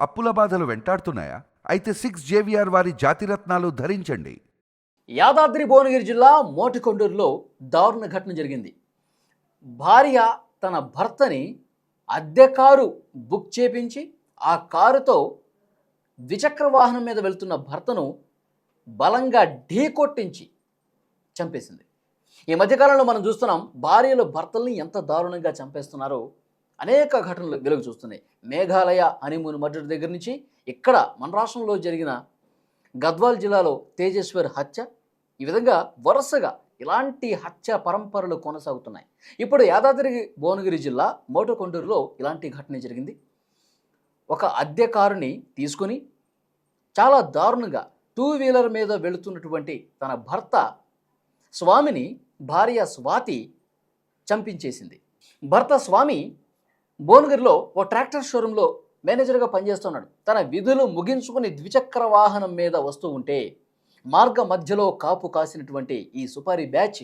అప్పుల బాధలు వెంటాడుతున్నాయా? అయితే సిక్స్ జేవిఆర్ వారి జాతిరత్నాలు ధరించండి. యాదాద్రి భువనగిరి జిల్లా మోటికొండూరులో దారుణ ఘటన జరిగింది. భార్య తన భర్తని అద్దె కారు బుక్ చేపించి ఆ కారుతో ద్విచక్ర వాహనం మీద వెళ్తున్న భర్తను బలంగా ఢీకొట్టించి చంపేసింది. ఈ మధ్యకాలంలో మనం చూస్తున్నాం భార్యలు భర్తల్ని ఎంత దారుణంగా చంపేస్తున్నారో అనేక ఘటనలు వెలుగు చూస్తున్నాయి. మేఘాలయ హనీమూన్ మర్డర్ దగ్గర నుంచి ఇక్కడ మన రాష్ట్రంలో జరిగిన గద్వాల్ జిల్లాలో తేజేశ్వర్ హత్య ఈ విధంగా వరుసగా ఇలాంటి హత్య పరంపరలు కొనసాగుతున్నాయి. ఇప్పుడు యాదాద్రి భువనగిరి జిల్లా మోటకొండూరులో ఇలాంటి ఘటన జరిగింది. ఒక అద్దె కారుని తీసుకుని చాలా దారుణంగా టూ వీలర్ మీద వెళుతున్నటువంటి తన భర్త స్వామిని భార్య స్వాతి చంపించేసింది. భర్త స్వామి భువనగిరిలో ఓ ట్రాక్టర్ షోరూంలో మేనేజర్గా పనిచేస్తున్నాడు. తన విధులు ముగించుకుని ద్విచక్ర వాహనం మీద వస్తూ ఉంటే మార్గ మధ్యలో కాపు కాసినటువంటి ఈ సుపారీ బ్యాచ్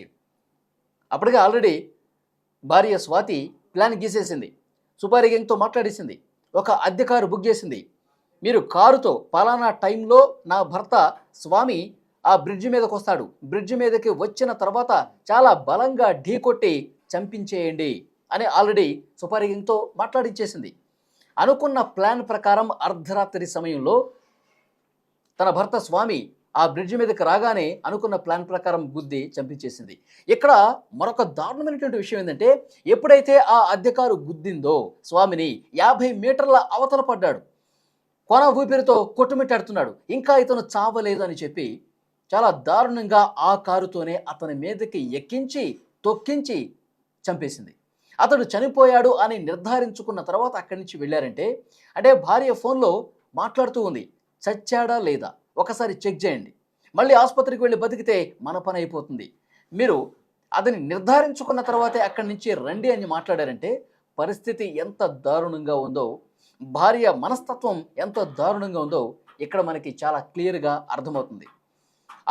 అప్పటికే ఆల్రెడీ భార్య స్వాతి ప్లాన్ గీసేసింది. సుపారీ గ్యాంగ్తో మాట్లాడేసింది. ఒక అద్దె కారు బుక్ చేసింది. మీరు కారుతో పలానా టైంలో నా భర్త స్వామి ఆ బ్రిడ్జ్ మీదకి వస్తాడు. బ్రిడ్జ్ మీదకి వచ్చిన తర్వాత చాలా బలంగా ఢీకొట్టి చంపించేయండి. అని ఆల్రెడీ సుపారీగింగ్తో మాట్లాడించేసింది. అనుకున్న ప్లాన్ ప్రకారం అర్ధరాత్రి సమయంలో తన భర్త స్వామి ఆ బ్రిడ్జ్ మీదకి రాగానే అనుకున్న ప్లాన్ ప్రకారం బుద్ధి చంపించేసింది. ఇక్కడ మరొక దారుణమైనటువంటి విషయం ఏంటంటే ఎప్పుడైతే ఆ అద్దెకారు గుద్దిందో స్వామిని యాభై మీటర్ల అవతల పడ్డాడు. కొన ఊపిరితో కొట్టుమిట్టాడుతున్నాడు. ఇంకా ఇతను చావలేదు అని చెప్పి చాలా దారుణంగా ఆ కారుతోనే అతని మీదకి ఎక్కించి తొక్కించి చంపేసింది. అతడు చనిపోయాడు అని నిర్ధారించుకున్న తర్వాత అక్కడి నుంచి వెళ్ళారంటే అంటే భార్య ఫోన్లో మాట్లాడుతూ ఉంది చచ్చాడా లేదా? ఒకసారి చెక్ చేయండి. మళ్ళీ ఆసుపత్రికి వెళ్ళి బతికితే మన పని అయిపోతుంది. మీరు అతని నిర్ధారించుకున్న తర్వాతే అక్కడి నుంచి రండి అని మాట్లాడారంటే పరిస్థితి ఎంత దారుణంగా ఉందో భార్య మనస్తత్వం ఎంత దారుణంగా ఉందో ఇక్కడ మనకి చాలా క్లియర్గా అర్థమవుతుంది.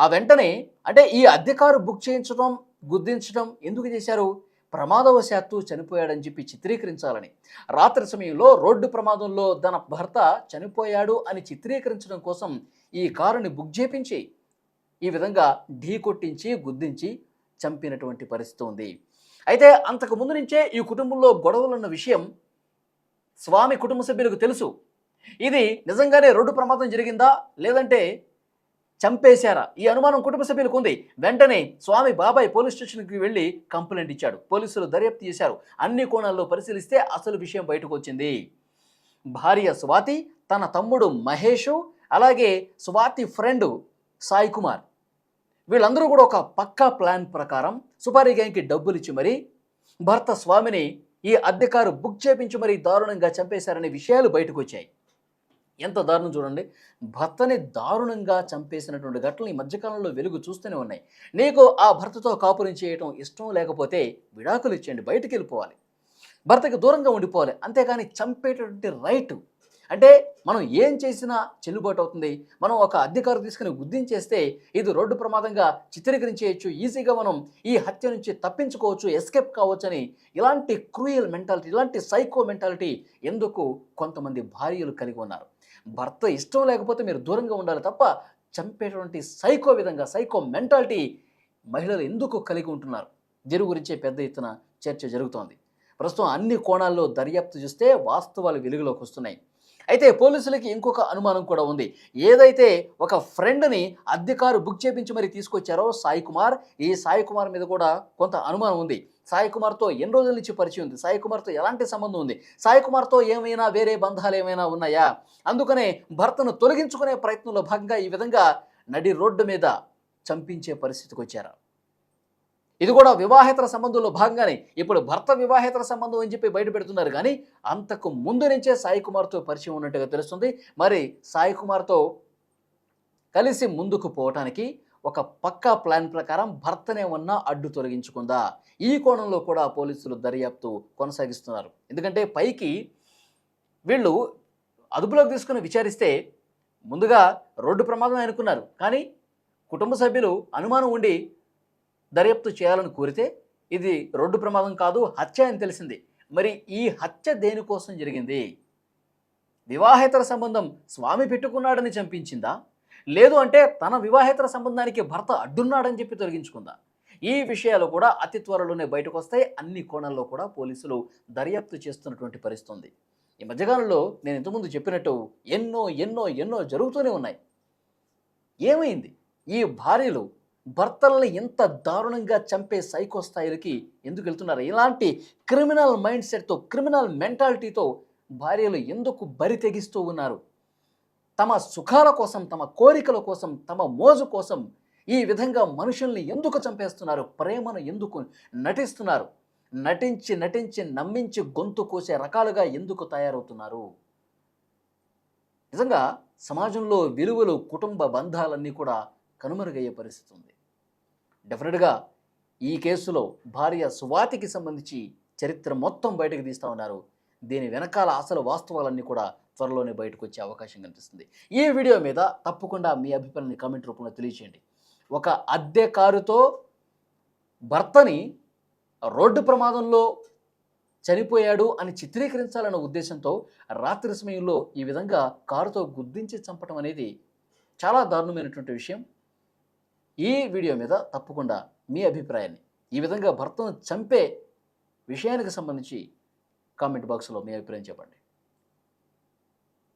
ఆ వెంటనే అంటే ఈ అద్దెకారు బుక్ చేయించడం గుర్తించడం ఎందుకు చేశారు? ప్రమాదవశాత్తు చనిపోయాడని చెప్పి చిత్రీకరించాలని. రాత్రి సమయంలో రోడ్డు ప్రమాదంలో తన భర్త చనిపోయాడు అని చిత్రీకరించడం కోసం ఈ కారుని బుక్ చేపించి ఈ విధంగా ఢీ కొట్టించి గుద్దించి చంపినటువంటి పరిస్థితి ఉంది. అయితే అంతకు ముందు నుంచే ఈ కుటుంబంలో గొడవలున్న విషయం స్వామి కుటుంబ సభ్యులకు తెలుసు. ఇది నిజంగానే రోడ్డు ప్రమాదం జరిగిందా? లేదంటే చంపేశారా? ఈ అనుమానం కుటుంబ సభ్యులకు ఉంది. వెంటనే స్వామి బాబాయ్ పోలీస్ స్టేషన్కి వెళ్ళి కంప్లైంట్ ఇచ్చాడు. పోలీసులు దర్యాప్తు చేశారు. అన్ని కోణాల్లో పరిశీలిస్తే అసలు విషయం బయటకు వచ్చింది భార్య స్వాతి తన తమ్ముడు మహేషు అలాగే స్వాతి ఫ్రెండ్ సాయి కుమార్. వీళ్ళందరూ కూడా ఒక పక్కా ప్లాన్ ప్రకారం సుపారీ గ్యాంగ్కి డబ్బులు ఇచ్చి మరీ భర్త స్వామిని ఈ అద్దెకారు బుక్ చేపించి మరీ దారుణంగా చంపేశారనే విషయాలు బయటకు వచ్చాయి ఎంత దారుణం చూడండి. భర్తని దారుణంగా చంపేసినటువంటి ఘటనలు ఈ మధ్యకాలంలో వెలుగు చూస్తూనే ఉన్నాయి. నీకు ఆ భర్తతో కాపురం చేయటం ఇష్టం లేకపోతే విడాకులు ఇచ్చేయండి బయటికి వెళ్ళిపోవాలి. భర్తకి దూరంగా ఉండిపోవాలి. అంతేకాని చంపేటటువంటి రైట్. అంటే మనం ఏం చేసినా చెల్లుబాటు అవుతుంది. మనం ఒక అధికారు తీసుకుని గుద్దించేస్తే ఇది రోడ్డు ప్రమాదంగా చిత్రీకరించేయచ్చు. ఈజీగా మనం ఈ హత్య నుంచి తప్పించుకోవచ్చు ఎస్కేప్ కావచ్చు అని ఇలాంటి క్రూయల్ మెంటాలిటీ ఇలాంటి సైకో మెంటాలిటీ ఎందుకు కొంతమంది భార్యలు కలిగి ఉన్నారు? భర్త ఇష్టం లేకపోతే మీరు దూరంగా ఉండాలి తప్ప చంపేటువంటి సైకో విధంగా సైకో మెంటాలిటీ మహిళలు ఎందుకు కలిగి ఉంటున్నారు? దీని గురించే పెద్ద ఎత్తున చర్చ జరుగుతోంది. ప్రస్తుతం అన్ని కోణాల్లో దర్యాప్తు చూస్తే వాస్తవాలు వెలుగులోకి వస్తున్నాయి. అయితే పోలీసులకి ఇంకొక అనుమానం కూడా ఉంది. ఏదైతే ఒక ఫ్రెండ్ని అద్దె కారు బుక్ చేపించి మరి తీసుకొచ్చారో సాయి కుమార్ ఈ సాయి కుమార్ మీద కూడా కొంత అనుమానం ఉంది. సాయి కుమార్తో ఎన్ని రోజుల నుంచి పరిచయం ఉంది? సాయి కుమార్తో ఎలాంటి సంబంధం ఉంది? సాయి కుమార్తో ఏమైనా వేరే బంధాలు ఏమైనా ఉన్నాయా? అందుకనే భర్తను తొలగించుకునే ప్రయత్నంలో భాగంగా ఈ విధంగా నడి రోడ్డు మీద చంపించే పరిస్థితికి వచ్చారు. ఇది కూడా వివాహేతర సంబంధంలో భాగంగానే ఇప్పుడు భర్త వివాహేతర సంబంధం అని చెప్పి బయట పెడుతున్నారు కానీ అంతకు ముందు నుంచే సాయి కుమార్తో పరిచయం ఉన్నట్టుగా తెలుస్తుంది. మరి సాయి కుమార్తో కలిసి ముందుకు పోవటానికి ఒక పక్కా ప్లాన్ ప్రకారం భర్తనే ఉన్న అడ్డు తొలగించుకుందా? ఈ కోణంలో కూడా పోలీసులు దర్యాప్తు కొనసాగిస్తున్నారు. ఎందుకంటే పైకి వీళ్ళు అదుపులోకి తీసుకుని విచారిస్తే ముందుగా రోడ్డు ప్రమాదం అనుకున్నారు. కానీ కుటుంబ సభ్యులు అనుమానం ఉండి దర్యాప్తు చేయాలని కోరితే ఇది రోడ్డు ప్రమాదం కాదు హత్య అని తెలిసింది. మరి ఈ హత్య దేనికోసం జరిగింది? వివాహేతర సంబంధం స్వామి పెట్టుకున్నాడని చంపించిందా? లేదు అంటే తన వివాహేతర సంబంధానికి భర్త అడ్డున్నాడని చెప్పి తొలగించుకుందా? ఈ విషయాలు కూడా అతి త్వరలోనే బయటకు వస్తాయి అన్ని కోణాల్లో కూడా పోలీసులు దర్యాప్తు చేస్తున్నటువంటి పరిస్థితి ఉంది ఈ మధ్యకాలంలో నేను ఇంతకుముందు చెప్పినట్టు ఎన్నో ఎన్నో ఎన్నో జరుగుతూనే ఉన్నాయి. ఏమైంది? ఈ భార్యలు భర్తల్ని ఎంత దారుణంగా చంపే సైకో స్థాయిలకి ఎందుకు వెళ్తున్నారు? ఇలాంటి క్రిమినల్ మైండ్ సెట్తో క్రిమినల్ మెంటాలిటీతో భార్యలు ఎందుకు బరి తెగిస్తూ ఉన్నారు? తమ సుఖాల కోసం తమ కోరికల కోసం తమ మోజు కోసం ఈ విధంగా మనుషుల్ని ఎందుకు చంపేస్తున్నారు? ప్రేమను ఎందుకు నటిస్తున్నారు? నటించి నటించి నమ్మించి గొంతు కోసే రకాలుగా ఎందుకు తయారవుతున్నారు? నిజంగా సమాజంలో విలువలు కుటుంబ బంధాలన్నీ కూడా కనుమరుగయ్యే పరిస్థితి ఉంది. డెఫినెట్గా ఈ కేసులో భార్య సువాతికి సంబంధించి చరిత్ర మొత్తం బయటకు తీస్తూ ఉన్నారు. దీని వెనకాల అసలు వాస్తవాలన్నీ కూడా త్వరలోనే బయటకు వచ్చే అవకాశం కనిపిస్తుంది. ఈ వీడియో మీద తప్పకుండా మీ అభిప్రాయాన్ని కామెంట్ రూపంలో తెలియచేయండి. ఒక అద్దె కారుతో భర్తని రోడ్డు ప్రమాదంలో చనిపోయాడు అని చిత్రీకరించాలన్న ఉద్దేశంతో రాత్రి సమయంలో ఈ విధంగా కారుతో గుద్దించి చంపడం అనేది చాలా దారుణమైనటువంటి విషయం. ఈ వీడియో మీద తప్పకుండా మీ అభిప్రాయాన్ని ఈ విధంగా భర్తను చంపే విషయానికి సంబంధించి కామెంట్ బాక్స్లో మీ అభిప్రాయం చెప్పండి.